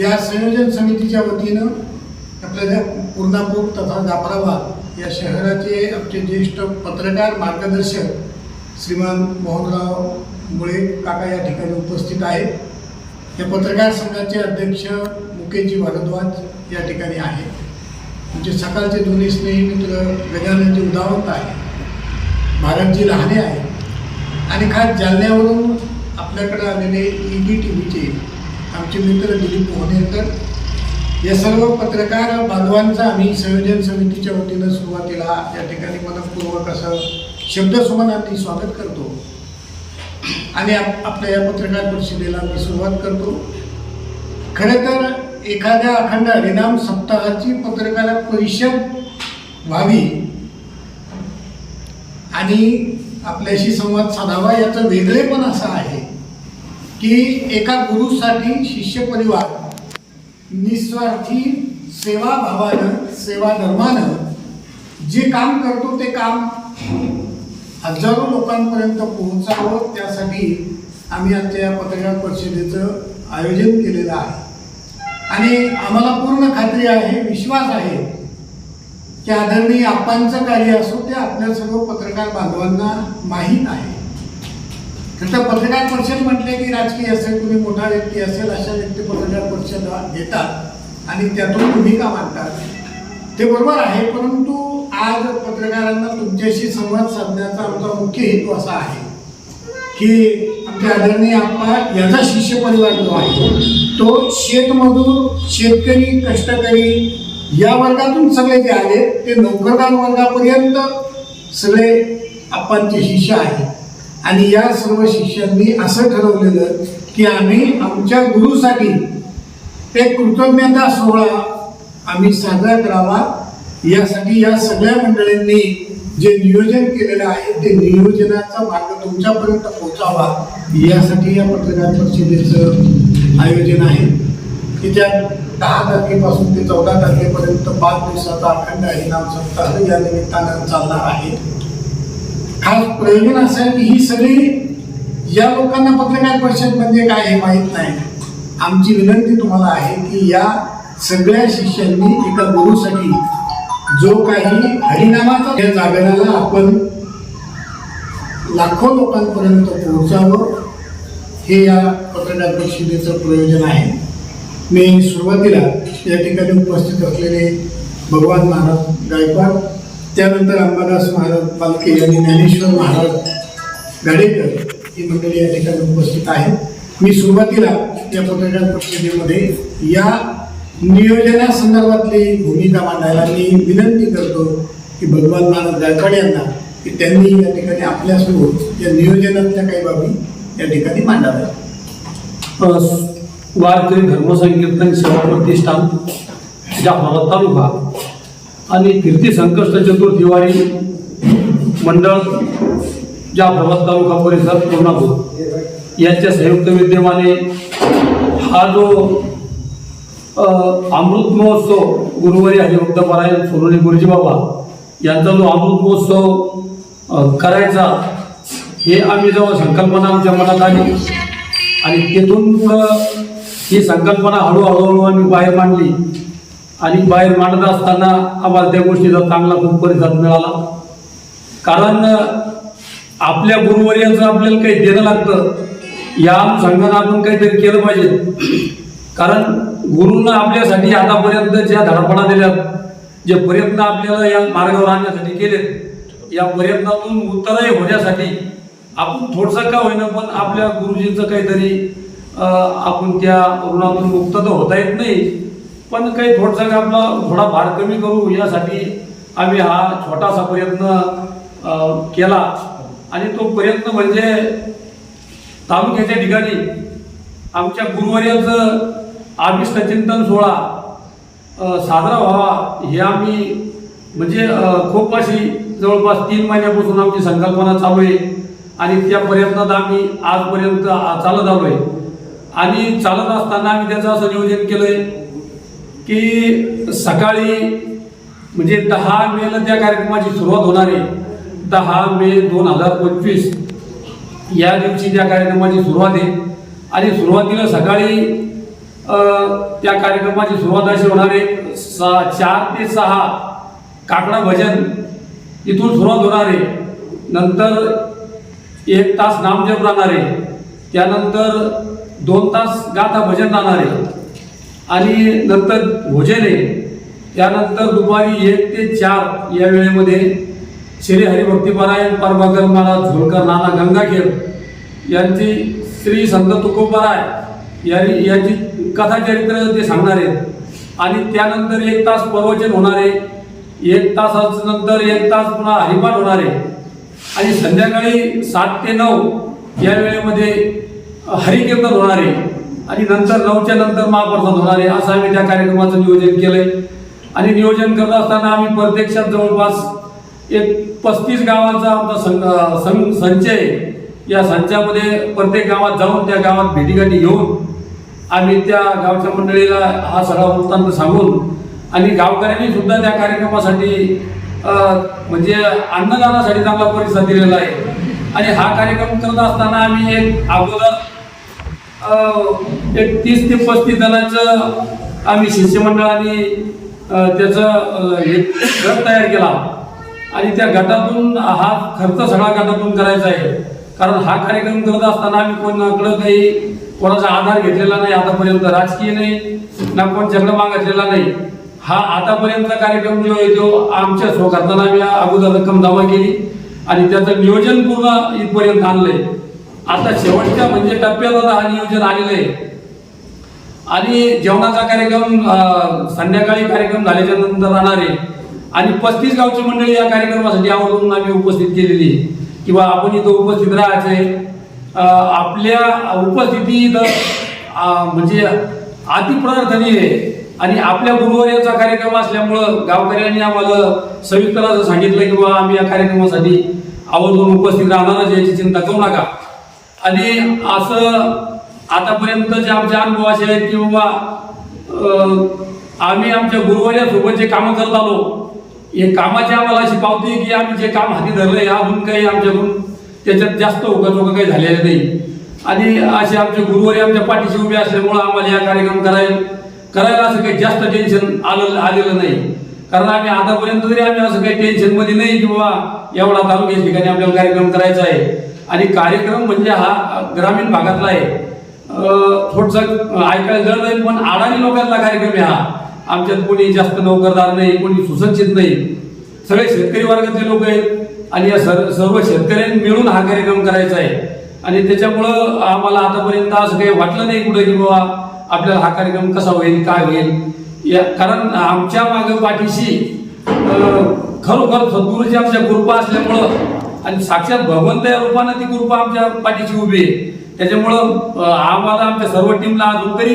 या संयोजन समितीच्या वतीनं आपल्या पूर्णापूर तथा जाफराबाद या शहराचे आमचे ज्येष्ठ पत्रकार मार्गदर्शक श्रीमान मोहनराव मुळे काका या ठिकाणी उपस्थित आहेत. या पत्रकार संघाचे अध्यक्ष मुकेशजी भारद्वाज या ठिकाणी आहेत. आमचे सकाळचे दोन्ही स्नेही मित्र गजाननजी उदावंत आहे भारतजी लहाने आहेत. आणि खास जालन्यावरून आपल्याकडे आलेले ई बी टी व्हीचे आमचे मित्र दिलीप मोहनेरकर या सर्व पत्रकार बांधवांचा आम्ही संयोजन समितीच्या वतीनं सुरुवातीला या ठिकाणी मनपूर्वक असं शब्दसुमनांनी स्वागत करतो. आणि आप आपल्या या पत्रकार परिषदेला मी सुरुवात करतो. खरं तर एखाद्या अखंड हरिनाम सप्ताहाची पत्रकार परिषद व्हावी आणि आपल्याशी संवाद साधावा याचं वेगळेपण असं आहे. की एका गुरुसाठी शिष्य परिवार निस्वार्थी सेवाभावानं सेवा धर्मानं जे काम करतो ते काम हजारो लोकांपर्यंत पोहोचावं त्यासाठी आम्ही आमच्या या पत्रकार परिषदेचं आयोजन केलेलं आहे. आणि आम्हाला पूर्ण खात्री आहे विश्वास आहे की आदरणीय आप्पांचं कार्य असो ते आपल्या सर्व पत्रकार बांधवांना माहीत आहे. नंतर पत्रकार परिषद म्हटले की राजकीय असेल कुणी मोठा व्यक्ती असेल अशा व्यक्ती पत्रकार परिषद घेतात आणि त्यातून भूमिका मांडतात ते बरोबर आहे परंतु आज पत्रकारांना तुमच्याशी संवाद साधण्याचा आमचा मुख्य हेतू असा आहे की आमचे आदरणीय आप्पा याचा शिष्य परिवार जो आहे तो शेतमजूर शेतकरी कष्टकरी या वर्गातून सगळे जे आले ते नोकरदार वर्गापर्यंत सगळे आप्पांचे शिष्य आहेत. आणि या सर्व शिष्यांनी असं ठरवलेलं की आम्ही आमच्या गुरुसाठी एक कृतज्ञता सोहळा आम्ही साजरा करावा. यासाठी या सगळ्या मंडळींनी जे नियोजन केलेलं आहे ते नियोजनाचा मार्ग तुमच्यापर्यंत पोहोचावा. यासाठी या पत्रकार परिषदेचं आयोजन आहे. की त्या दहा तारखेपासून ते चौदा तारखेपर्यंत पाच दिवसाचा अखंड हरिनाम सप्ताह या निमित्तानं चालणार आहे. खास प्रयोजन असं आहे की ही सगळी या लोकांना पत्रकार परिषद म्हणजे काय हे माहीत नाही. आमची विनंती तुम्हाला आहे की या सगळ्या शिष्यांनी एका गुरुसाठी जो काही हरिनामाचा या जागरणाला आपण लाखो लोकांपर्यंत पोहोचावं हे या पत्रकार परिषदेचं प्रयोजन आहे. मी सुरुवातीला या ठिकाणी उपस्थित असलेले भगवान महाराज गायकवाड त्यानंतर अंबादास महाराज पालखे आणि ज्ञानेश्वर महाराज गाडेकर ही मंडळी या ठिकाणी उपस्थित आहेत. मी सुरुवातीला या पत्रकार परिषदेमध्ये या नियोजनासंदर्भातली भूमिका मांडायला मी विनंती करतो की भगवान महाराज गायकवाड यांना की त्यांनी या ठिकाणी आपल्यासमोर या नियोजनातल्या काही बाबी या ठिकाणी मांडाव्या वारकरी धर्मसंकीर्तन सेवा प्रतिष्ठान जाफराबाद तालुका आणि कीर्ती संकष्ट चतुर्थ दिवाळी मंडळ जाफराबाद तालुका परिसर पूर्णापूर यांच्या संयुक्त विद्यमाने हा जो अमृत महोत्सव गुरुवारी हरिभक्त परायण सोनोनी गुरुजी बाबा यांचा जो अमृत महोत्सव करायचा हे आम्ही जेव्हा संकल्पना आमच्या मनात आली आणि तिथून पुढं ही संकल्पना हळूहळू हळू आम्ही बाहेर मांडली आणि बाहेर मांडत असताना आम्हाला त्या गोष्टीचा चांगला खूप प्रतिसाद मिळाला. कारण आपल्या गुरुवर्याचं आपल्याला काही देणं लागतं या संघानं आपण काहीतरी केलं पाहिजे. कारण गुरुंना आपल्यासाठी आतापर्यंत ज्या धडपडा दिल्यात जे प्रयत्न आपल्याला या मार्गावर आणण्यासाठी केलेत या प्रयत्नातून उत्तरही होण्यासाठी आपण थोडंसं का होईना पण आपल्या गुरुजींचं काहीतरी आपण त्या ऋणातून मुक्त तर होता येत नाही. पण काही थोडंसं आपला थोडा भार कमी करू यासाठी आम्ही हा छोटासा प्रयत्न केला. आणि तो प्रयत्न म्हणजे तालुक्याच्या ठिकाणी आमच्या गुरुवर्याचं आविष्ट चिंतन सोहळा साजरा व्हावा हे आम्ही म्हणजे खूप अशी जवळपास तीन महिन्यापासून आमची संकल्पना चालू आहे. आणि त्या प्रयत्नात आम्ही आजपर्यंत चालत आलो आहे आणि चालत असताना आम्ही त्याचं असं नियोजन केलं आहे की सकाळी म्हणजे दहा मेला त्या कार्यक्रमाची सुरुवात होणार आहे. दहा मे दोन हजार पंचवीस. या दिवशी त्या कार्यक्रमाची सुरुवात आहे. आणि सुरुवातीला सकाळी त्या कार्यक्रमाची सुरुवात अशी होणार आहे. सा चार ते सहा काकडा भजन इथून सुरुवात होणार आहे. नंतर एक तास नामजप राहणार आहे. त्यानंतर दोन तास गाथा भजन राहणार आहे. आणि नंतर भोजने त्यानंतर दुपारी एक ते चार या वेळेमध्ये श्री हरिभक्तीपरायण परभाकर महाराज झोलकर नाना गंगाखेर यांची श्री संत तुकोबराय यांनी यांची कथाचरित्र ते सांगणार आहेत. आणि त्यानंतर एक तास प्रवचन होणार आहे. एक तासाच नंतर एक तास पुन्हा हरिपाठ होणार आहे. आणि संध्याकाळी सात ते नऊ या वेळेमध्ये हरिकीर्तन होणार आहे. आणि नंतर नऊच्या नंतर महाप्रसाद होणार आहे. असं आम्ही त्या कार्यक्रमाचं नियोजन केलंय. आणि नियोजन करत असताना आम्ही प्रत्यक्षात जवळपास एक पस्तीस गावाचा आमचा सं- संच आहे. या संचामध्ये प्रत्येक गावात जाऊन त्या गावात भेटीगाठी घेऊन आम्ही त्या गावच्या मंडळीला हा सगळा वृत्तांत सांगून आणि गावकऱ्यांनी सुद्धा त्या कार्यक्रमासाठी म्हणजे अन्नदानासाठी चांगला परिसर दिलेला आहे. आणि हा कार्यक्रम करत असताना आम्ही एक अगोदर एक तीस ते पस्तीस जणांचं आम्ही शिष्यमंडळाने त्याचं एक गट तयार केला. आणि त्या गटातून हा खर्च सगळा गटातून करायचा आहे. कारण हा कार्यक्रम करत असताना आम्ही कोणाकडं काही कोणाचा आधार घेतलेला नाही आतापर्यंत राजकीय नाही ना कोणच्याकडे मागितलेला नाही. हा आतापर्यंतचा कार्यक्रम जो आहे तो आमच्या स्वखर्चानं आम्ही अगोदर रक्कम जमा केली आणि त्याचं नियोजन पूर्ण इथपर्यंत आणलंय. आता शेवटच्या म्हणजे टप्प्याला हा नियोजन आलेलं आहे. आणि जेवणाचा कार्यक्रम संध्याकाळी कार्यक्रम झाल्याच्यानंतर राहणार आहे. आणि पस्तीस गावची मंडळी या कार्यक्रमासाठी आवर्जून आम्ही उपस्थित केलेली किंवा आपण इथं उपस्थित राहायचंय आपल्या उपस्थिती इथं म्हणजे अतिप्रार्थनीय आहे. आणि आपल्या गुरुवार्याचा कार्यक्रम असल्यामुळं गावकऱ्यांनी आम्हाला सविस्तर असं सांगितलं की बाबा आम्ही या कार्यक्रमासाठी आवर्जून उपस्थित राहणारच याची चिंता करू नका. आणि असं आतापर्यंतचे आमचे अनुभव असे आहेत की बाबा आम्ही आमच्या गुरुवार्यासोबत जे कामं करत आलो हे कामाची आम्हाला अशी पावती की आम्ही जे काम हाती धरलं अजून काही आमच्याकडून त्याच्यात जास्त उगाचोगा काही झालेलं नाही. आणि असे आमचे गुरुवारी आमच्या पाठीशी उभे असल्यामुळं आम्हाला या कार्यक्रम करायला करायला असं काही जास्त टेन्शन आलं आलेलं नाही. कारण आम्ही आतापर्यंत तरी आम्ही असं काही टेन्शनमध्ये नाही की बाबा एवढा तालुक्याच्या ठिकाणी आपल्याला कार्यक्रम करायचा आहे. आणि कार्यक्रम म्हणजे हा ग्रामीण भागातला आहे. थोडस ऐकायला जड जाईल पण अडाणी लोकांचा कार्यक्रम आहे हा. आमच्यात कोणी जास्त नोकरदार नाही कोणी सुसंचित नाही. सगळे शेतकरी वर्गातले लोक आहेत. आणि या सर्व सर्व शेतकऱ्यांनी मिळून हा कार्यक्रम करायचा आहे. आणि त्याच्यामुळं आम्हाला आतापर्यंत असं काही वाटलं नाही कुठं की बाबा आपल्याला हा कार्यक्रम कसा होईल काय होईल. या कारण आमच्या मागे पाठीशी खरोखर सद्गुरूची आमच्या कृपा असल्यामुळं आणि साक्षात भगवंत या रूपानं ती कृपा आमच्या पाठीशी उभी आहे. त्याच्यामुळं आम्हाला आमच्या सर्व टीमला अजून तरी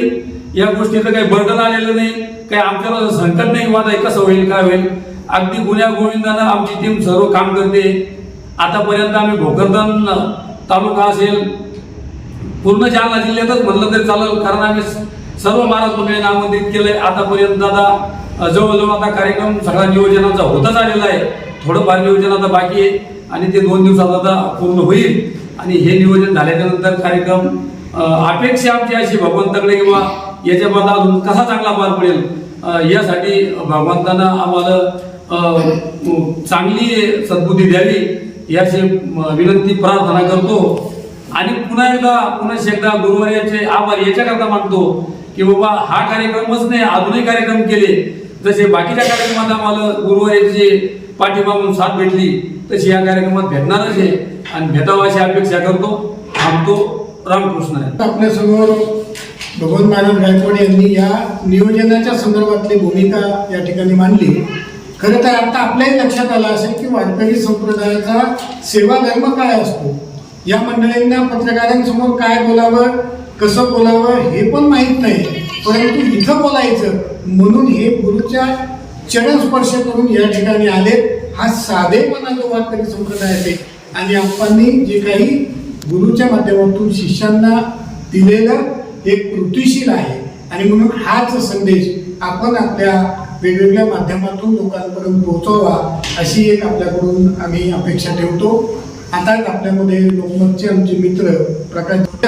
या गोष्टीचं काही बर्डन आलेलं नाही काही आमच्याला संकट नाही वाद आहे कसं होईल काय होईल. अगदी गुन्ह्या गोविंदानं आमची टीम सर्व काम करते. आतापर्यंत आम्ही भोकरदन तालुका असेल पूर्ण जालना जिल्ह्यातच म्हणलं तरी चालेल कारण आम्ही सर्व महाराज मंडळींना आमंत्रित केलंय. आतापर्यंत आता जवळजवळ आता कार्यक्रम सगळा नियोजनाचा होतच आलेला आहे. थोडंफार नियोजन आता बाकी आहे. आणि ते दोन दिवसात आता पूर्ण होईल. आणि हे नियोजन झाल्याच्यानंतर कार्यक्रम अपेक्षा आमची अशी भगवंताकडे किंवा याच्या मला अजून कसा चांगला पार पडेल यासाठी भगवंतानं आम्हाला चांगली सद्बुद्धी द्यावी याची विनंती प्रार्थना करतो. आणि पुन्हा एकदा पुन्हा एकदा गुरुवार्याचे आभार याच्याकरता मागतो की बाबा हा कार्यक्रमच नाही अजूनही कार्यक्रम केले. जसे बाकीच्या कार्यक्रमात आम्हाला गुरुवार्याची पाठीमागून साथ भेटली तशी या कार्यक्रमात भेटणारच आहे. आणि भेटावं अशी अपेक्षा करतो. थांबतो. रामकृष्ण. आहे आपल्या भगवंत महाराज गायकवाड यांनी या नियोजनाच्या संदर्भातली भूमिका या ठिकाणी मांडली. खरं तर आता आपल्याही लक्षात आलं असेल की वारकरी संप्रदायाचा सेवा धर्म काय असतो? या मंडळींना पत्रकारांसमोर काय बोलावं कसं बोलावं हे पण माहीत नाही. परंतु इथं बोलायचं म्हणून हे गुरुच्या चरणस्पर्श करून या ठिकाणी आले. हा साधेपणा जो वारकरी संप्रदायाचे आणि आपणनी जे काही गुरुच्या माध्यमातून शिष्यांना दिलेलं एक कृतीशील आहे. आणि म्हणून हाच संदेश आपण आपल्या वेगवेगळ्या माध्यमातून लोकांपर्यंत पोहोचवा अशी एक आपल्याकडून आम्ही अपेक्षा ठेवतो. आता आपल्यामध्ये लोकमतचे आमचे मित्र प्रकाश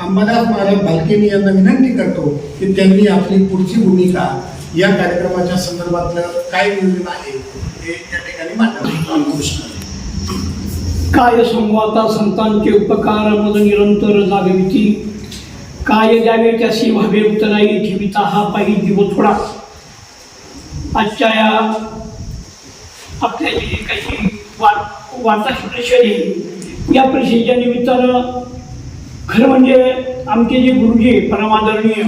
अंबादास महाराज बालकेनी यांना विनंती करतो की त्यांनी आपली पुढची भूमिका या कार्यक्रमाच्या संदर्भातलं काय नियोजन आहे हे त्या ठिकाणी मांडावे काय संवाता संतांचे उपकार मद निरंतर जागविती काय द्यावे त्याशी व्हावे उतराई जीविता हा पायी जीव थोडा. आजच्या या आपल्या जे काही वार्ता परिषद आहे या परिषदेच्या निमित्तानं खरं म्हणजे आमचे जे गुरुजी परमादरणीय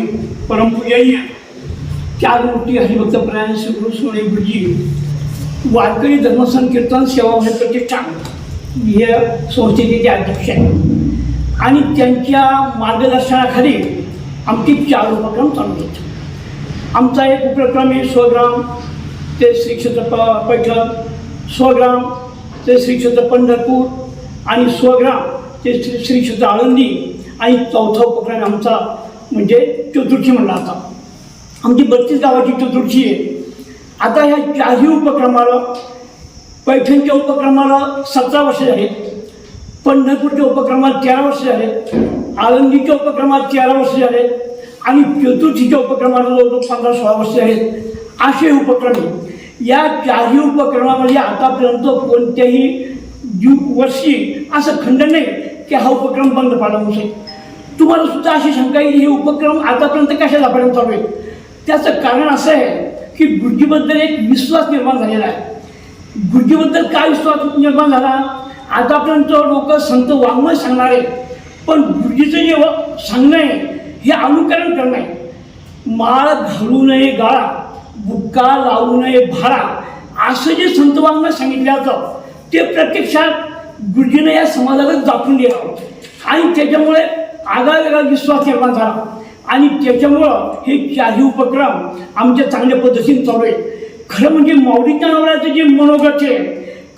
परमपूजनीय चार मूर्ती हरिभक्त प्रयाण श्री सोने गुरुजी वारकरी धर्मसंकीर्तन सेवाभावी म्हणजे प्रतिष्ठान हे संस्थेचे ते अध्यक्ष आहेत. आणि त्यांच्या मार्गदर्शनाखाली आमची चार उपक्रम चालू आहेत. आमचा एक उपक्रम आहे स्वग्राम ते श्री क्षेत्र प पैठण स्वग्राम ते श्री क्षेत्र पंढरपूर आणि स्वग्राम ते श्री श्री क्षेत्र आळंदी. आणि चौथा उपक्रम आमचा म्हणजे चतुर्थी म्हणला आता आमची बत्तीस गावाची चतुर्थी आहे. आता ह्या चारही उपक्रमाला पैठणच्या उपक्रमाला सतरा वर्ष झाले. पंढरपूरच्या उपक्रमात तेरा वर्ष झाले. आळंदीच्या उपक्रमात तेरा वर्ष झाले. आणि चतुर्थीच्या उपक्रमाला जवळजवळ पंधरा सोळा वर्ष आहेत असे उपक्रम या चारही उपक्रमामध्ये आतापर्यंत कोणत्याही वर्षी असं खंड नाही की हा उपक्रम बंद पाडला म्हणून तुम्हाला सुद्धा अशी शंका येईल हे उपक्रम आतापर्यंत कशालापर्यंत चालू आहे त्याचं कारण असं आहे की गुरुजीबद्दल एक विश्वास निर्माण झालेला आहे. गुरुजीबद्दल काय विश्वास निर्माण झाला? आतापर्यंत लोक संत वाङ्मय सांगणारे पण गुरुजीचं जे सांगणं आहे हे अनुकरण करणं आहे. माळ घालू नये गाळा बुक्का लावू नये भाडा असं जे संत वाङ्मय सांगितलं जातं ते प्रत्यक्षात गुरुजीनं या समाजाला दाखवून दिलं आणि त्याच्यामुळे आगळा विश्वास निर्माण झाला. आणि त्याच्यामुळं हे चारही उपक्रम आमच्या चांगल्या पद्धतीने चालू आहे खरं म्हणजे माऊलीच्या नवऱ्याचं जे मनोगत आहे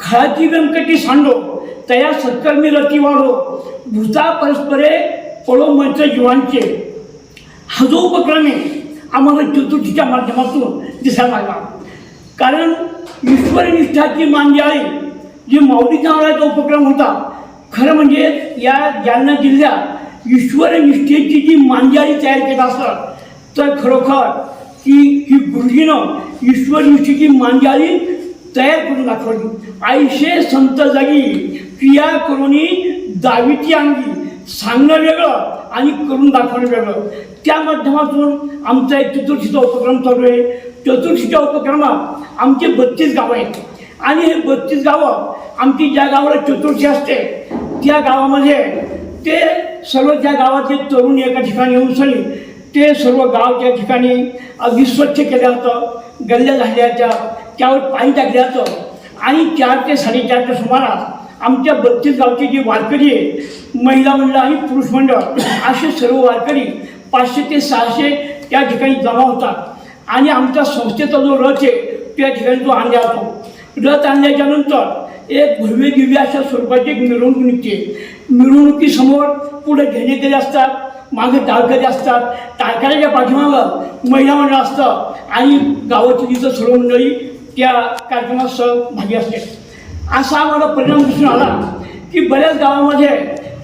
खळाची व्यंकटी सांडो तया सत्कर्मी रती वाढो भूता परस्परे पळो मंच जीवांचे. हा जो उपक्रम आहे आम्हाला चतुर्थीच्या माध्यमातून दिसायला लागला. कारण ईश्वरनिष्ठाची मांजाळी जी माऊलीच्या नावाचा उपक्रम होता खरं म्हणजे या जालना जिल्ह्यात ईश्वरनिष्ठेची जी मांजारी तयार केली असतात तर खरोखर की ही गुरुजीनं ईश्वरनिष्ठेची मांजारी तयार करून दाखवली. आयुष्य संत जागी क्रिया करुणी दावीची अंगी सांगणं वेगळं आणि करून दाखवणं वेगळं. त्या माध्यमातून आमचा एक चतुर्थीचा उपक्रम चालू आहे. चतुर्थीच्या उपक्रमात आमचे बत्तीस गावं आहेत. आणि हे बत्तीस गावं आमची ज्या गावाला चतुर्थी असते त्या गावामध्ये ते सर्व त्या गावातले तरुण एका ठिकाणी येऊन सनी ते सर्व गाव त्या ठिकाणी अगदी स्वच्छ केलं जातं गल्ल्या झाल्याच्या त्यावर पाणी टाकलं जातं. आणि चार ते साडेचारच्या सुमारास आमच्या बत्तीस गावचे जे वारकरी आहे महिला मंडळ आणि पुरुष मंडळ असे सर्व वारकरी पाचशे ते सहाशे त्या ठिकाणी जमा होतात. आणि आमच्या संस्थेचा जो रथ आहे त्या ठिकाणी तो आणला जातो. रथ आणल्याच्यानंतर एक भव्य दिव्य अशा स्वरूपाची एक मिरवणूक निघते मिरवणुकीसमोर पुढे घेणेकरी असतात? मागे टाळकरी असतात? टाळकऱ्याच्या पाठीमागं महिला मंडळ असतं. आणि गावाची तिथं सर्व मंडळी त्या कार्यक्रमात सहभागी असते. असा आम्हाला परिणाम दिसून आला की बऱ्याच गावामध्ये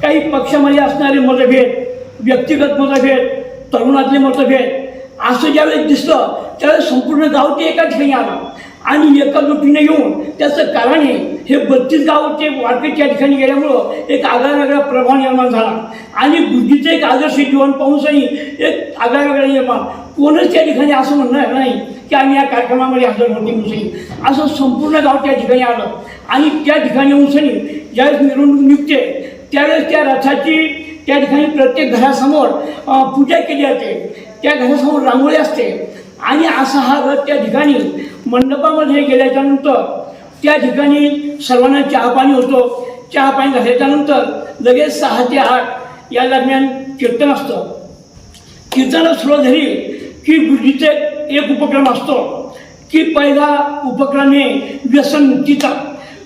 काही पक्षामध्ये असणारे मतभेद व्यक्तिगत मतभेद तरुणातले मतभेद असं ज्यावेळेस दिसलं त्यावेळेस संपूर्ण गाव ते एका ठिकाणी आलं. आणि एका जुटीने येऊन त्याचं कारण आहे हे बत्तीस गावचे वारकरी त्या ठिकाणी गेल्यामुळं एक आगळा वेगळा प्रभाव निर्माण झाला. आणि बुद्धीचं एक आदर्श जीवन पाहूनसही एक आगळा वेगळा निर्माण. कोणच त्या ठिकाणी असं म्हणणार नाही की आम्ही या कार्यक्रमामध्ये हजर होते म्हणून असं संपूर्ण गाव त्या ठिकाणी आलं. आणि त्या ठिकाणी येऊन ज्यावेळेस मिरवणूक निघते त्यावेळेस त्या रथाची त्या ठिकाणी प्रत्येक घरासमोर पूजा केली जाते. त्या घरासमोर रांगोळी असते. आणि असा हा रथ त्या ठिकाणी मंडपामध्ये गेल्याच्यानंतर त्या ठिकाणी सर्वांना चहापाणी होतो. चहापाणी झाल्याच्यानंतर लगेच सहा ते आठ या दरम्यान कीर्तन असतं. कीर्तनाला सुरुवात झाली की गुरुजीचे एक उपक्रम असतो की पहिला उपक्रम आहे व्यसनमुक्तीचा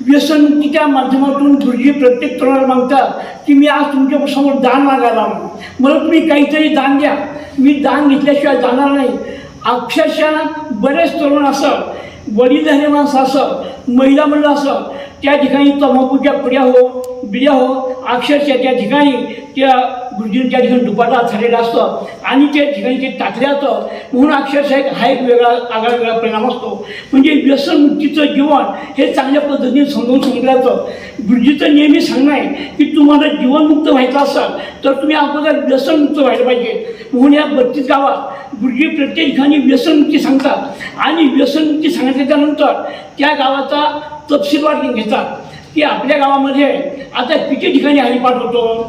व्यसनमुक्तीच्या माध्यमातून गुरुजी प्रत्येक तरुणाला मागतात की मी आज तुमच्यासमोर दान मागायला आलो. मला तुम्ही काहीतरी दान द्या. मी दान घेतल्याशिवाय जाणार नाही. अक्षरशः बरेच तरुण असं वडील झाले माणसं असं महिला मंडळ असं त्या ठिकाणी तंबाखूच्या पुड्या हो बिड्या हो अक्षरशः त्या ठिकाणी त्या गुरुजींनी त्या ठिकाणी दुपारला झालेलं असतं आणि त्या ठिकाणी ते टाकलं जातं. म्हणून अक्षरशः एक हा एक वेगळा आगळा वेगळा परिणाम असतो. म्हणजे व्यसनमुक्तीचं जीवन हे चांगल्या पद्धतीने समजून सांगितलं जातं. गुरुजीचं नेहमी सांगणं आहे की तुम्हाला जीवनमुक्त व्हायचं असेल तर तुम्ही अगोदर व्यसनमुक्त व्हायला पाहिजे. म्हणून या बत्तीस गावात गुरुजी प्रत्येक ठिकाणी व्यसनमुक्ती सांगतात. आणि व्यसनमुक्ती सांगितल्यानंतर त्या गावाचा तपशीलवार घेतात. की आपल्या गावामध्ये आता किती ठिकाणी हरिपाठ होतो?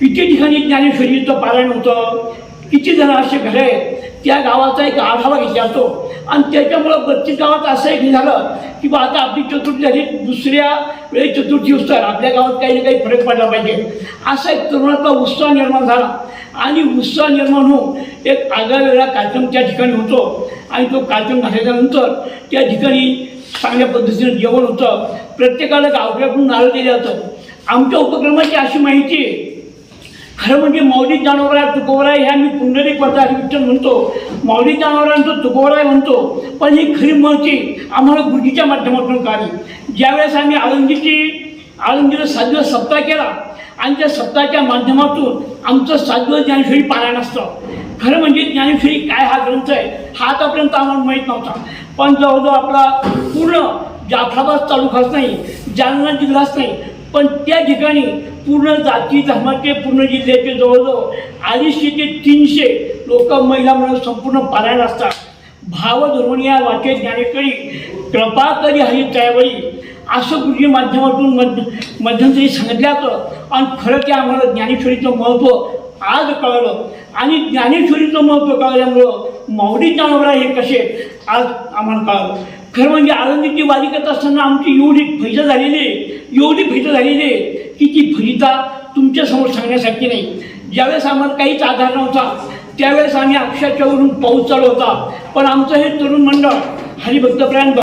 किती ठिकाणी ज्ञानेश्वरीचं पारायण होतं? किती जण असे घरे आहेत? त्या गावाचा एक आढावा घेतला जातो. आणि त्याच्यामुळं प्रत्येक गावात असं एक झालं की बा आता आपली चतुर्थी झाली दुसऱ्या वेळी चतुर्थी उत्सव आपल्या गावात काही ना काही फरक पडला पाहिजे. असा एक तरुणाचा उत्साह निर्माण झाला. आणि उत्साह निर्माण होऊन एक आगळा वेगळा कार्यक्रम त्या ठिकाणी होतो. आणि तो कार्यक्रम घातल्यानंतर त्या ठिकाणी चांगल्या पद्धतीनं जेवण होतं. प्रत्येकाला गावकऱ्याकडून नारळ दिलं जातं. आमच्या उपक्रमाची अशी माहिती आहे खरं म्हणजे माऊली जानवरा तुकोवरा ह्या मी पुंडलिक वर्धा हरिविठ्ठल म्हणतो. माऊली जानवरांचं तुकोबराय म्हणतो. पण ही खरी महती आम्हाला गुरुजीच्या माध्यमातून कळली ज्यावेळेस आम्ही आळंदीची आळंदीला सात दिवस सप्ताह केला आणि त्या सप्ताहाच्या माध्यमातून आमचं सात दिवस ज्ञानेश्वरी पारायण असतं. खरं म्हणजे ज्ञानेश्वरी काय हा ग्रंथ आहे हा आतापर्यंत आम्हाला माहीत नव्हता. पण जवळजवळ आपला पूर्ण जाफराबाद तालुकाच नाही जालना जिल्हाच नाही पण त्या ठिकाणी पूर्ण जाती धर्माचे पूर्ण जिल्ह्याचे जवळजवळ अडीचशे ते तीनशे लोक महिला म्हणून संपूर्ण पारायण असतात. भावधर्मणी या वाचे ज्ञानेकरी कृपा करी हरी त्यावेळी असं गुरुजी माध्यमातून मध्य मध्यंतरी सांगितलं जातं आणि खरं ते आम्हाला ज्ञानेश्वरीचं महत्त्व आज कळलं. आणि ज्ञानेश्वरीचं महत्त्व कळल्यामुळं माऊली जानवरा हे कसे आज आम्हाला कळलं. खरं म्हणजे आनंदीची वारी करत असताना आमची एवढी फैजा झालेली आहे एवढी फैजा झालेली आहे की ती फैजा तुमच्यासमोर सांगण्यासारखी नाही. ज्यावेळेस आम्हाला काहीच आधार नव्हता त्यावेळेस आम्ही अक्षाच्यावरून पाऊस चालू होता. पण आमचं हे तरुण मंडळ हरिभक्तप्राण